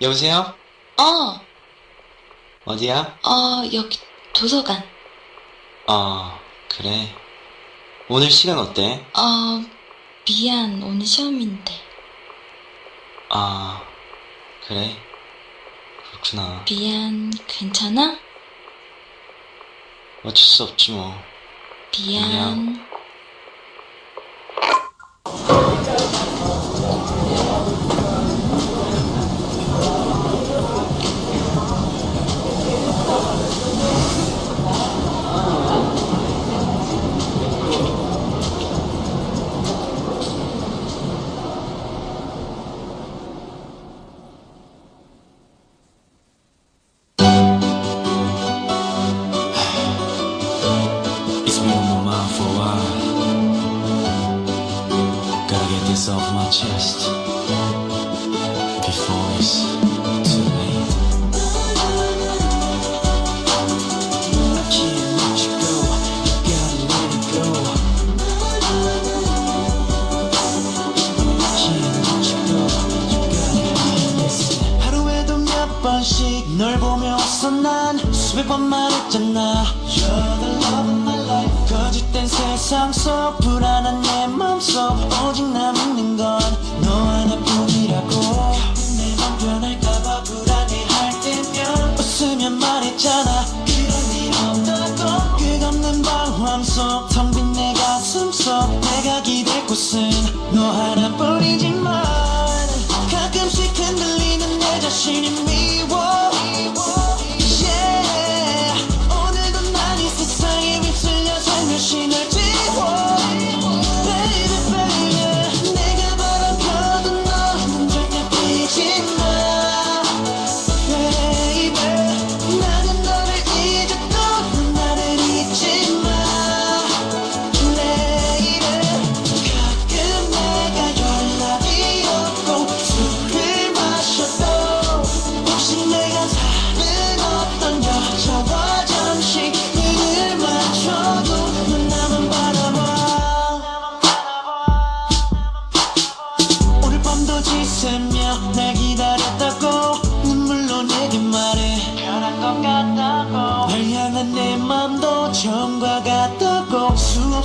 여보세요? 어, 어디야? 어, 여기 도서관. 아, 그래. 오늘 시간 어때? 어, 미안, 오늘 시험인데. 아, 그래. 그렇구나. 미안, 괜찮아? 어쩔 수 없지 뭐. 미안. release off my chest before it's too late. I can't let you go, you gotta let it go. I can't let you go, you gotta let it listen. 하루에도 몇 번씩 널 보며 왔어 난 수백 번 말했잖아. You're the love of my life. 거짓된 세상 속 불안한 내 맘속 오직 나. watching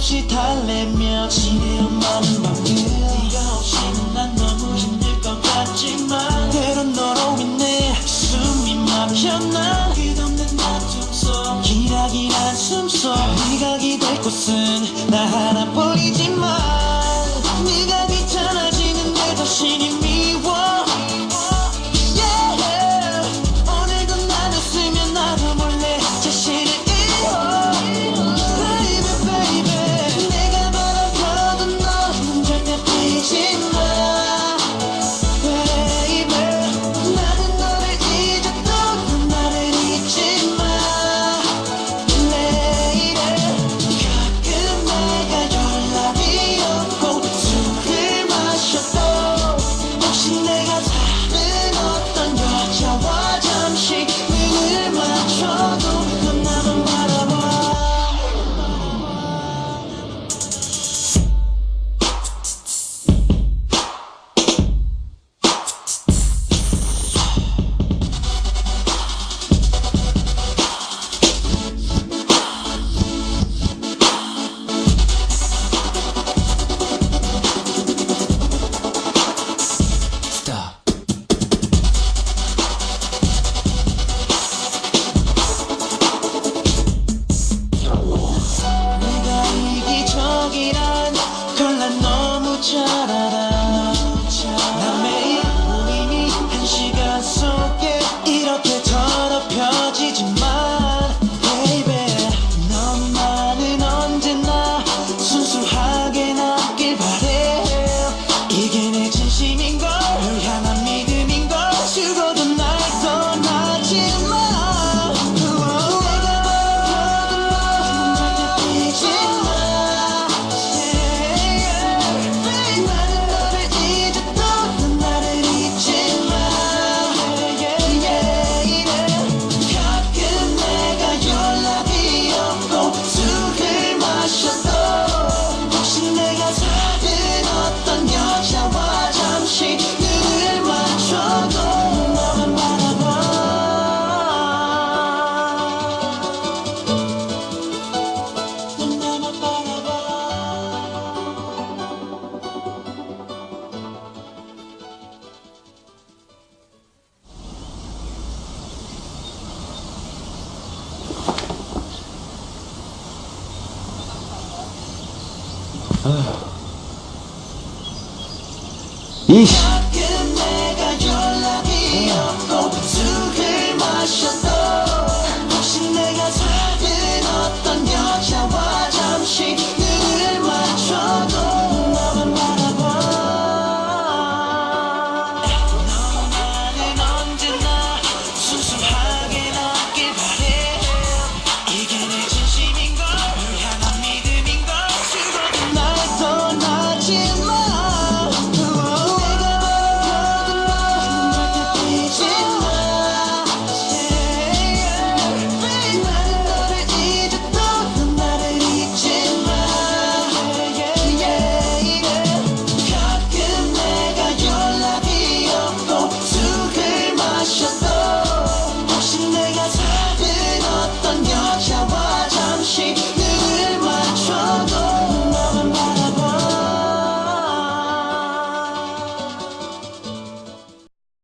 없이 달래며 지내온 많은 밤들 네가 없이는 난 너무 힘들 것 같지만 때론 너로 인해 숨이 막혔나? 끝없는 다툼 속 기락이란 숨속 네가 기댈 곳은 나 하나뿐. 心系民国 이씨